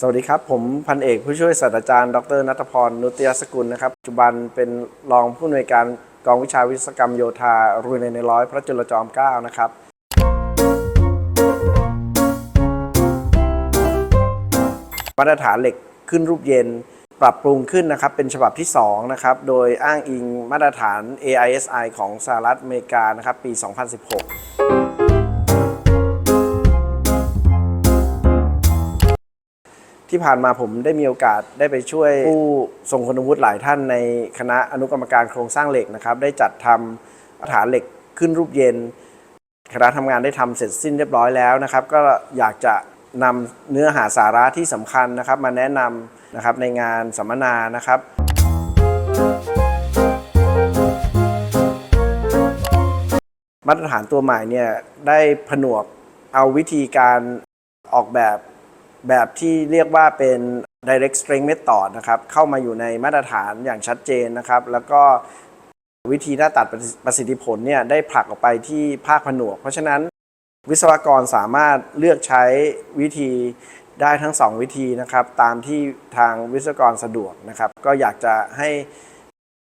สวัสดีครับ ผมพันเอกผู้ช่วยศาสตราจารย์ ดรนัทพร นุตยสกุลนะครับปัจจุบันเป็นรองผู้อำนวยการกองวิชาวิศวกรรมโยธารงเรียนในร้อย พระจุลจอมเกล้านะครับ มาตรฐานเหล็กขึ้นรูปเย็นปรับปรุงขึ้นนะครับ เป็นฉบับที่2นะครับโดยอ้างอิงมาตรฐาน AISI ของสหรัฐอเมริกานะครับปี 2016 ที่ผ่านมาผมได้มีโอกาสได้ไปช่วยผู้ทรงคุณวุฒิหลายท่านในคณะอนุกรรมการโครงสร้างเหล็กนะครับ ได้จัดทำฐานเหล็กขึ้นรูปเย็น คณะทำงานได้ทำเสร็จสิ้นเรียบร้อยแล้วนะครับ ก็อยากจะนำเนื้อหาสาระที่สำคัญนะครับ มาแนะนำนะครับในงานสัมมนานะครับมาตรฐานตัวใหม่เนี่ยได้ผนวกเอาวิธีการออกแบบ แบบที่เรียกว่าเป็น direct strength method นะครับ เข้ามาอยู่ในมาตรฐานอย่างชัดเจนนะครับ แล้วก็วิธีหน้าตัดประสิทธิผลเนี่ยได้ผลักออกไปที่ภาคผนวก เพราะฉะนั้นวิศวกรสามารถเลือกใช้วิธีได้ทั้งสองวิธีนะครับ ตามที่ทางวิศวกรสะดวกนะครับ ก็อยากจะให้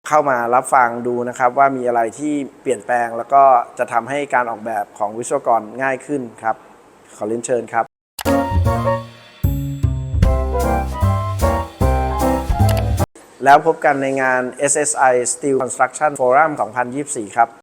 เข้ามารับฟังดูนะครับ ว่ามีอะไรที่เปลี่ยนแปลง แล้วก็จะทำให้การออกแบบของวิศวกรง่ายขึ้นครับ ขอเรียนเชิญครับ แล้วพบกันในงาน SSI Steel Construction Forum 2024 ครับ「